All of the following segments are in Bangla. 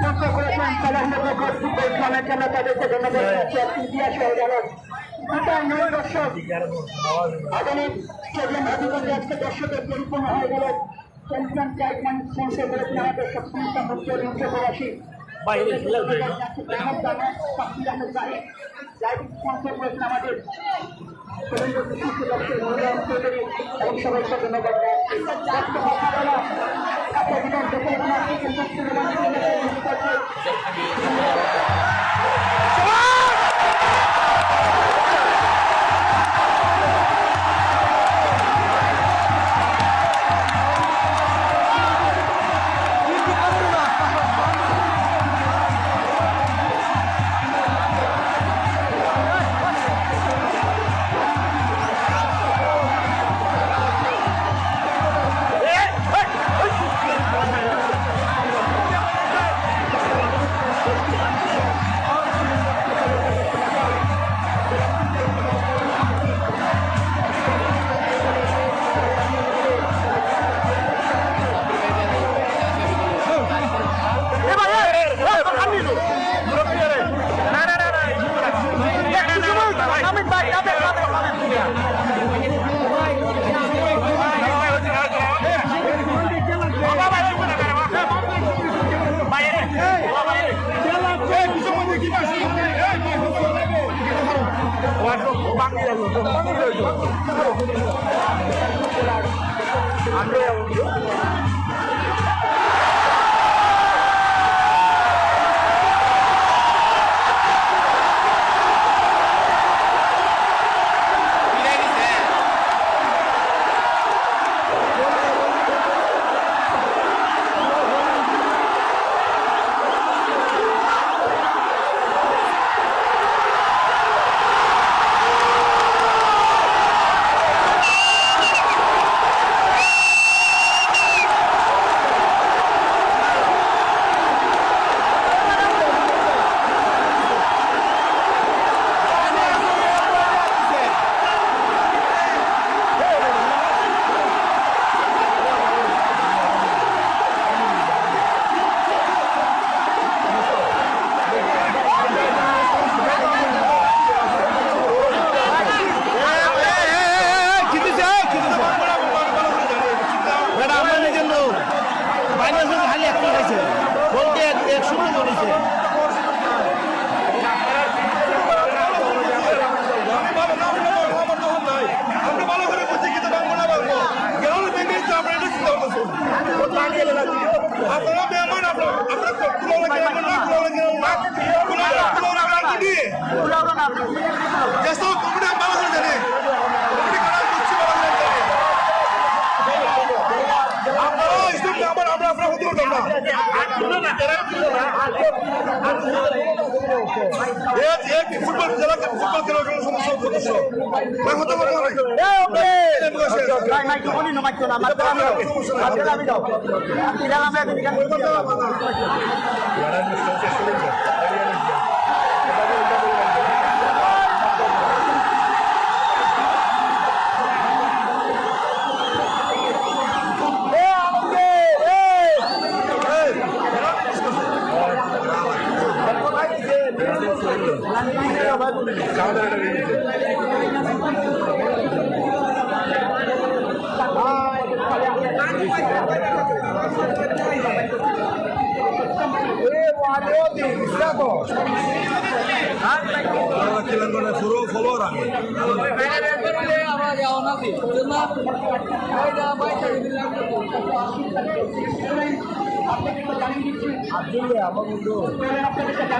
স্পন্সর করেছেন হলো ফুটবল ইসলামের জন্য তাদেরকে ধন্যবাদ জানাচ্ছি। ইতিহাস হয়ে গেল দুটাই নয় দর্শক আগামী স্টেডিয়াম হাবিগঞ্জে আজকে দর্শকের পরিপূর্ণ হয়ে গেল। চ্যাম্পিয়ন চাইল্ডম্যান স্পন্সর করেছেন আমাদের। সবসময় মুখ্য মুখ্য প্রবাসী আমাদের এবং সবাইকে ধন্যবাদ Thank you. এটা আপনারা মেহমান আপনারা আপনারা গ্রাউন্ড না কুলাওয়া গ্রাউন্ড না ভালো করে কারা ভালো করে আপনারা ইসলাম মেহমান আমরা আপনারা হতে পারতাম না এক এক ফুটবল জেলা ফুটবল খেলার জন্য সদস্য সদস্য ভাই হতে পারব তেলেঙ্গানায় পুরো ফলোয়ার আমি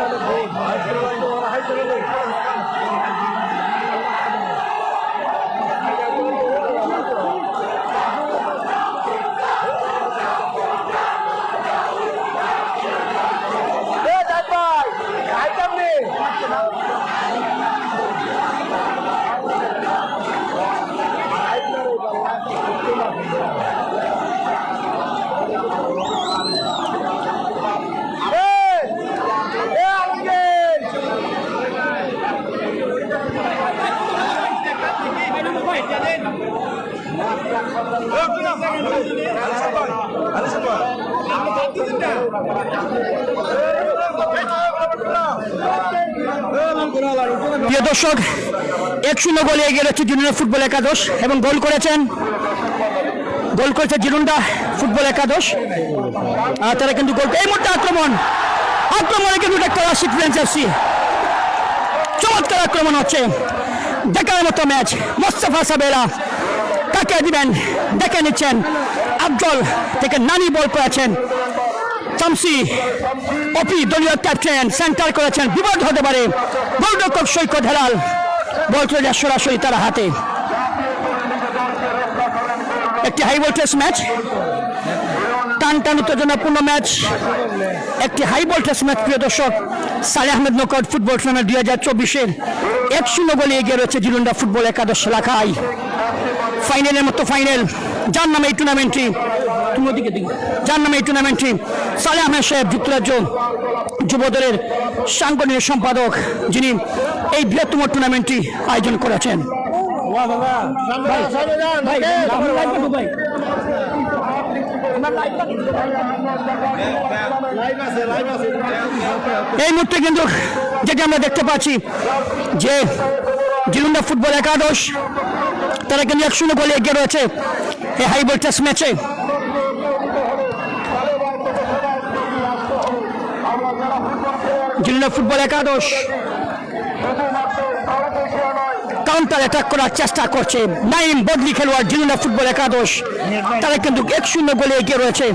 দর্শক এক শূন্য গোলে এগিয়ে রয়েছে জুনিয়র ফুটবল একাদশ এবং গোল করেছেন, গোল করেছে জিরুন্ডা ফুটবল একাদশ। আর তারা কিন্তু গোল, এই মুহূর্তে আক্রমণ, আক্রমণে কিন্তু একটা ফ্রেন্স এফসি চমৎকার আক্রমণ হচ্ছে, দেখার মতো ম্যাচ, মোস্তফা সাবেরা কাকে দিবেন? দেখে নিচ্ছেন, আফজল থেকে নানি বল করেছেন চামসি অপি দলীয় ক্যাপ্টেন সেন্টার করেছেন বিপদ হতে পারে। গোলরক্ষক সৈকত হেলাল। বল চলে সরাসরি তার হাতে। একটি হাই ভোল্টেজ ম্যাচ টান টান উত্তেজনাপূর্ণ ম্যাচ একটি হাই ভোল্টেজ ম্যাচ প্রিয় দর্শক। সালে আহমেদ নকআউট ফুটবল টুর্নামেন্ট দুই হাজার চব্বিশের এক শূন্য গোলে এগিয়ে রয়েছে জিরুন্ডা ফুটবল একাদশ শাখায় ফাইনালের মতো ফাইনাল যার নামে এই টুর্নামেন্টটি তুমি ওদিকে দিকে। যার নামে এই টুর্নামেন্টটি সালে আহমেদ সাহেব যুক্তরাজ্য যুবদলের সাংগঠনিক সম্পাদক যিনি এই বৃহত্তম টুর্নামেন্টটি আয়োজন করেছেন। এই মুহূর্তে কিন্তু যেটা আমরা দেখতে পাচ্ছি যে জিলুন্ডা ফুটবল একাদশ তারা কিন্তু এক শূন্য গোলে এগিয়ে রয়েছে এই হাই ভোল্টেজ ম্যাচে জিলুন্ডা ফুটবল একাদশ। কাউন্টার অ্যাটাক করার চেষ্টা করছে নাইম বদলি খেলোয়াড় জিলুন্ডা ফুটবল একাদশ। তারা কিন্তু এক শূন্য গোলে এগিয়ে রয়েছে।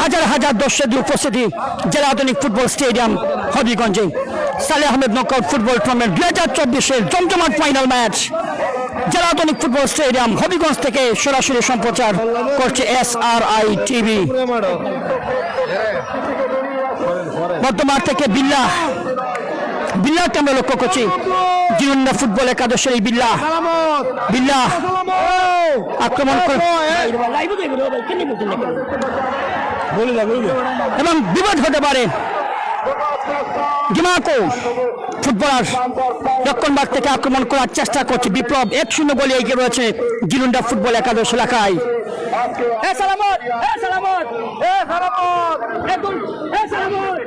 হাজার হাজার দর্শকদের উপস্থিতি জেলা আধুনিক ফুটবল স্টেডিয়াম হবিগঞ্জে। সালে আহমেদ নকআউট ফুটবল টুর্নামেন্ট দুই হাজার চব্বিশের জমজমাট ফাইনাল ম্যাচ। জেলা আধুনিক ফুটবল স্টেডিয়াম হবিগঞ্জ থেকে সরাসরি সম্প্রচার করছে এস আর আই টিভি। বর্তমান থেকে বিল্লা। বিল্লাহকে আমরা লক্ষ্য করছি। জিরুন্ডা ফুটবল একাদশের এই বিল্লা। বিল্লা, আক্রমণ এবং বিপদ হতে পারে। ফুটবলার দক্ষিণ ভাগ থেকে আক্রমণ করার চেষ্টা করছে। বিপ্লব এক শূন্য গোলে এগিয়ে রয়েছে। জিরুন্ডা ফুটবল একাদশ এলাকায়। এ সালামত এ সালামত এ সালামত এ সালামত।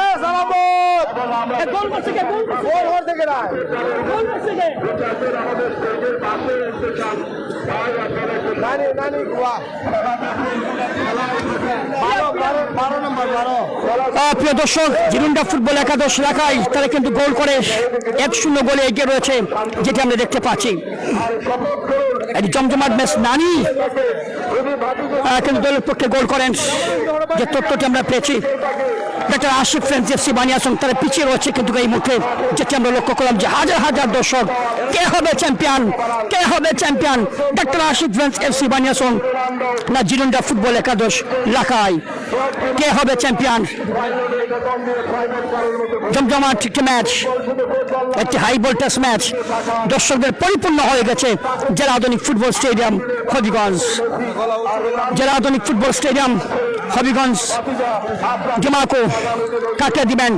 এ সালামত এ গোল করছে কে গোল করছে গোল করছে কে গোল করছে নানি নানি গুয়া প্রিয় দর্শক জিরুন্ডা ফুটবল একাদশ এলাকায় তারা কিন্তু গোল করে এক শূন্য গোলে এগিয়ে রয়েছে যেটি আমরা দেখতে পাচ্ছি। একটি জমজমাট ম্যাচ নানি কিন্তু দলের পক্ষে গোল করেন। যে তথ্যটি আমরা পেয়েছি। Doctor Ashif friends FC Baniasong তারা পিছিয়ে রয়েছে কিন্তু এই মুখে যেটি আমরা লক্ষ্য করলাম যে হাজার হাজার দর্শক, কে হবে চ্যাম্পিয়ন কে হবে champion doctor Ashif friends FC Baniasong না জিরুন্ডা ফুটবল একাদশ লাখায় কে হবে চ্যাম্পিয়ন জমজমাট ম্যাচ একটি হাই ভোল্টেজ ম্যাচ দর্শকদের পরিপূর্ণ হয়ে গেছে জেলা আধুনিক ফুটবল স্টেডিয়াম হবিগঞ্জ জেলা আধুনিক ফুটবল স্টেডিয়াম হবিগঞ্জ জমাকো কাকে দিবেন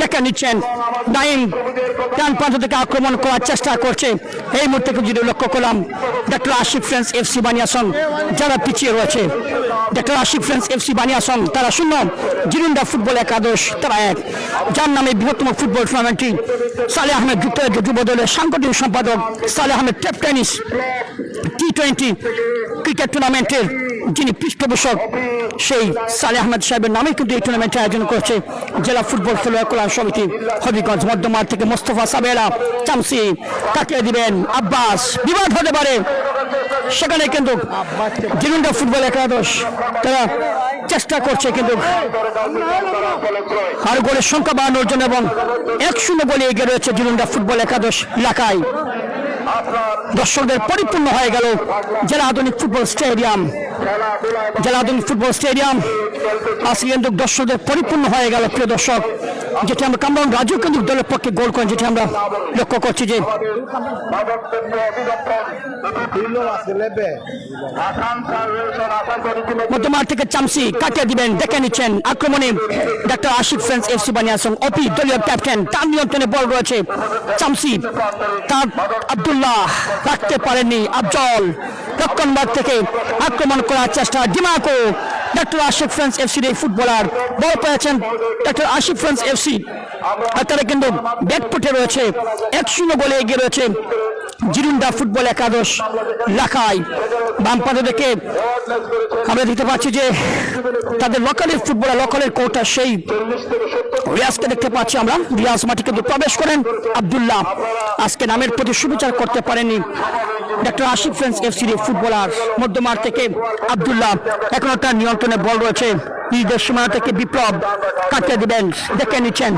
দেখে নিচ্ছেন নাইম ডান প্রান্ত থেকে আক্রমণ করার চেষ্টা করছে। এই মুহূর্তে যদি লক্ষ্য করলাম doctor Ashif friends FC Baniasong যারা পিছিয়ে রয়েছে। Doctor Ashif friends FC Baniasong তারা শূন্য, জিরুন্ডা ফুটবল একাদশ, তারা এক। যার নামে বৃহত্তম ফুটবল টুর্নামেন্টটি সালে আহমেদ যুক্তরাজ্য যুব দলের সাংগঠনিক সম্পাদক Saleh Ahmed tape tennis T twenty cricket টুর্নামেন্টের যিনি পৃষ্ঠপোষক সেই সালে আহমেদ সাহেবের নামে কিন্তু এই টুর্নামেন্টের আয়োজন করছে জেলা ফুটবল খেলোয়াড় কল্যাণ সমিতি। হবিগঞ্জ মধ্যমার থেকে মোস্তফা সাবেলা চামসি তাকে দিবেন আব্বাস, বিবাদ হতে পারে। সেখানে কিন্তু জিরুন্ডা ফুটবল একাদশ, তারা চেষ্টা করছে কিন্তু আর গোলের সংখ্যা বাড়ানোর জন্য এবং এক শূন্য গোলে এগিয়ে রয়েছে জিরুন্ডা ফুটবল একাদশ এলাকায়। দর্শকদের পরিপূর্ণ হয়ে গেল জেলা আধুনিক ফুটবল স্টেডিয়াম। জেলা আধুনিক ফুটবল স্টেডিয়াম। আজকে কিন্তু দর্শকদের পরিপূর্ণ হয়ে গেল, প্রিয় দর্শক। যেটি আমরা কামরান রাজু কিন্তু দলের পক্ষে গোল করেন, যেটি আমরা লক্ষ্য করছি যে মধ্যমার থেকে চামসি কাটিয়ে দিবেন, দেখে নিচ্ছেন আক্রমণে doctor Ashiq friends FC Baniasong, Opi দলীয় ক্যাপ্টেন, তার নিয়ন্ত্রণে বল রয়েছে চামসি তার আব্দুল্লাহ রাখতে পারেননি আফজল রক্ষণ থেকে আক্রমণ করার চেষ্টা ডিমাকো ডাক্তার আশিফ ফ্রেন্স এফসির এই ফুটবলার বল পেয়েছেন ডাক্তার আশিফ ফ্রেন্স এফসি আর তারা কিন্তু ব্যাকফুটে রয়েছে, এক শূন্য বলে এগিয়ে রয়েছে। জিরুন্ডা ফুটবল একাদশ লাখায় বাম পাশে দেখে আমরা দেখতে পাচ্ছি যে তাদের লোকালের ফুটবলার লোকালের কোটা সেই রিয়াজকে দেখতে পাচ্ছি আমরা। রিয়াজ মাঠে কিন্তু প্রবেশ করেন আব্দুল্লাহ। আজকে নামের প্রতি সুবিচার করতে পারেনি ডক্টর আশিক ফ্রেন্স এফসির ফুটবলার মধ্যমার থেকে আব্দুল্লাহ। এখনও তার নিয়ন্ত্রণে বল রয়েছে। নিজেদের সীমানা থেকে বিপ্লব কাটিয়ে দিবেন। দেখে নিচ্ছেন।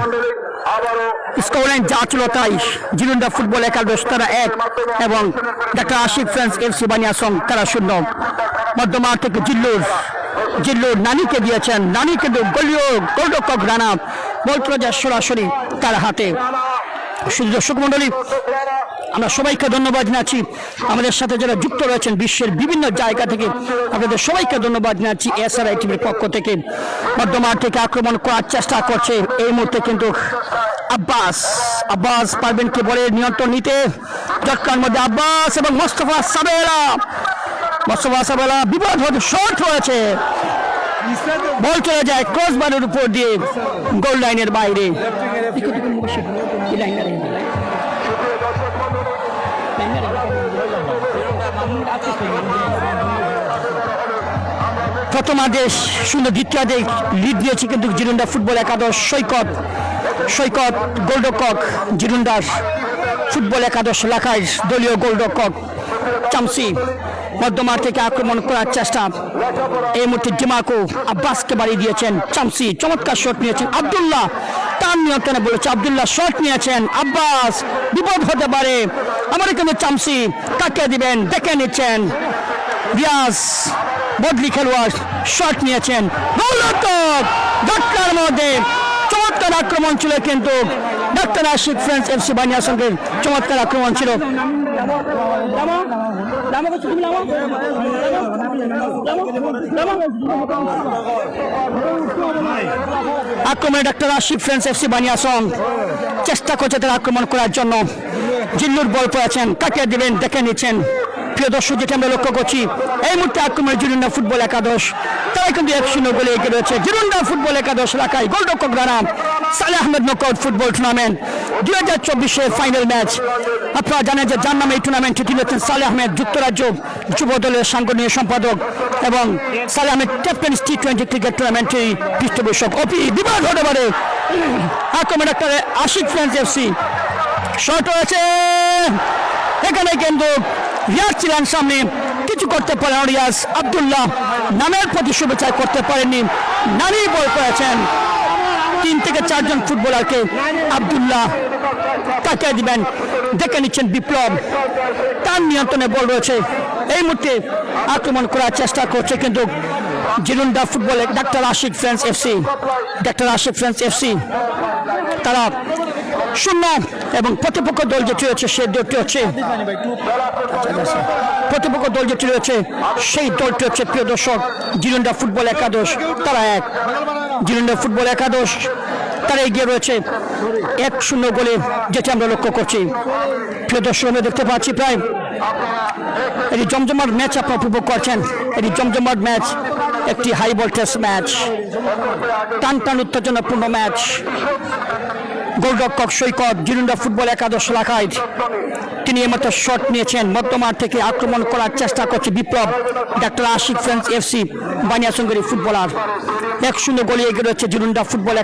স্কোরলাইন যা ছিল তাই জিরুন্ডা ফুটবল একাদশ, তারা এক এবং doctor Ashiq friends FC Baniasong তারা শূন্য। মধ্যমার থেকে জিল্লুর জিল্লুর নানিকে দিয়েছেন। নানি কিন্তু গলীয় গোলরক্ষক রানা। বল চলে সরাসরি তার হাতে। শুধু দর্শক মন্ডলী আমরা সবাইকে ধন্যবাদ জানাচ্ছি। আমাদের সাথে যারা যুক্ত রয়েছেন বিশ্বের বিভিন্ন জায়গা থেকে, আপনাদের সবাইকে ধন্যবাদ জানাচ্ছি এসআরআই টিভির পক্ষ থেকে। বর্ধমান থেকে আক্রমণ করার চেষ্টা করছে। এই মুহূর্তে কিন্তু আব্বাস আব্বাস পারবেন কি বলে নিয়ন্ত্রণ নিতে জটকার মধ্যে আব্বাস এবং মোস্তফা সাবেলা। মোস্তফা সাবেলা বিপদ হতে শর্ট হয়েছে বল চলে যায় ক্রস বারের উপর দিয়ে গোল লাইনের বাইরে। প্রথম আদেশ সুন্দর দ্বিতীয় আদেশ, লিড দিয়েছে কিন্তু জিরুন্ডা ফুটবল একাদশ সৈকত। সৈকত গোলরক্ষক জিরুন্ডার ফুটবল একাদশ এলাকায় দলীয় গোলরক্ষক চামসি মধ্যমার থেকে আক্রমণ করার চেষ্টা। এই মুহূর্তে ডিমাকো আব্বাসকে বাড়িয়ে দিয়েছেন চামসি, চমৎকার শট নিয়েছেন আব্দুল্লাহ, তার নিয়ন্ত্রণে বলেছে আবদুল্লাহ শট নিয়েছেন আব্বাস, বিপদ হতে পারে। আমার কিন্তু চামসি কাকে দিবেন, দেখে নিচ্ছেন। রিয়াজ বদলি খেলোয়াড় শট নিয়েছেন, গোলরক্ষক ডাক্তার মধ্যে চমৎকার আক্রমণ ছিল কিন্তু ডাক্তার আশিক ফ্রেন্স এফসি বানিয়ার সঙ্গে চমৎকার আক্রমণ ছিল। আক্রমণে doctor Ashiq friends FC Baniasong চেষ্টা করছে তার আক্রমণ করার জন্য। জিল্লুর বল পেয়েছেন কাটিয়ে দিবেন, দেখে নিচ্ছেন। প্রিয় দর্শক, যেটা আমরা লক্ষ্য করছি, এই মুহূর্তে আক্রমণে জিরুন্ডা ফুটবল একাদশ তারা কিন্তু এক শূন্য গোলে এগিয়ে রয়েছে। জিরুন্ডা ফুটবল একাদশ এলাকায় গোলরক্ষক রানা সালে আহমেদ নকআউট ফুটবল টুর্নামেন্ট দুই হাজার চব্বিশের ফাইনাল ম্যাচ আপনারা জানেন যে যার নামে এই টুর্নামেন্টে দিলেছেন সালে আহমেদ, যুক্তরাজ্য যুব দলের সাংগঠনিক সম্পাদক এবং Saleh Ahmed captain T twenty cricket টুর্নামেন্টের পৃষ্ঠপোষক। অপি বিবাদ হতে পারে। আক্রমণ একটা আশিক ফ্রেন্স এফসি শট রয়েছে। এখানে কিন্তু রিয়াজ ছিলেন সামনে। কিছু করতে পারেন রিয়াজ। আব্দুল্লাহ নামের প্রতি শুভেচ্ছা করতে পারেননি। নানি বল করেছেন। তিন থেকে চারজন ফুটবলারকে আব্দুল্লাহ কাকে দিবেন। দেখে নিচ্ছেন বিপ্লব। তার নিয়ন্ত্রণে বল রয়েছে। এই মুহূর্তে আক্রমণ করার চেষ্টা করছে কিন্তু জিরুন্ডা ফুটবলে doctor Ashiq friends FC doctor Ashiq friends FC তারা শূন্য এবং প্রতিপক্ষ দল যেটি রয়েছে, সেই দলটি হচ্ছে প্রতিপক্ষ দল যেটি রয়েছে, সেই দলটি হচ্ছে প্রিয় দর্শক, জিরুন্ডা ফুটবল একাদশ। তারা এক। জিরুন্ডা ফুটবল একাদশ, তারা এগিয়ে রয়েছে এক শূন্য গোলে, যেটি আমরা লক্ষ্য করছি। প্রিয় দর্শক, আমরা দেখতে পাচ্ছি প্রায় এটি জমজমাট ম্যাচ আপনারা উপভোগ করছেন। এটি জমজমাট ম্যাচ, একটি হাই ভোল্টেজ ম্যাচ। টান টান উত্তেজনাপূর্ণ ম্যাচ। গোলরক্ষক সৈকত জিরুন্ডা ফুটবল একাদশ লাখায় তিনি এমাত্র শট নিয়েছেন। বর্তমান থেকে আক্রমণ করার চেষ্টা করছে Biplab. Doctor Ashiq friends FC বানিয়াসঙ্গরি footballer. এক শূন্য গোলে এগিয়ে রয়েছে জিরুন্ডা ফুটবল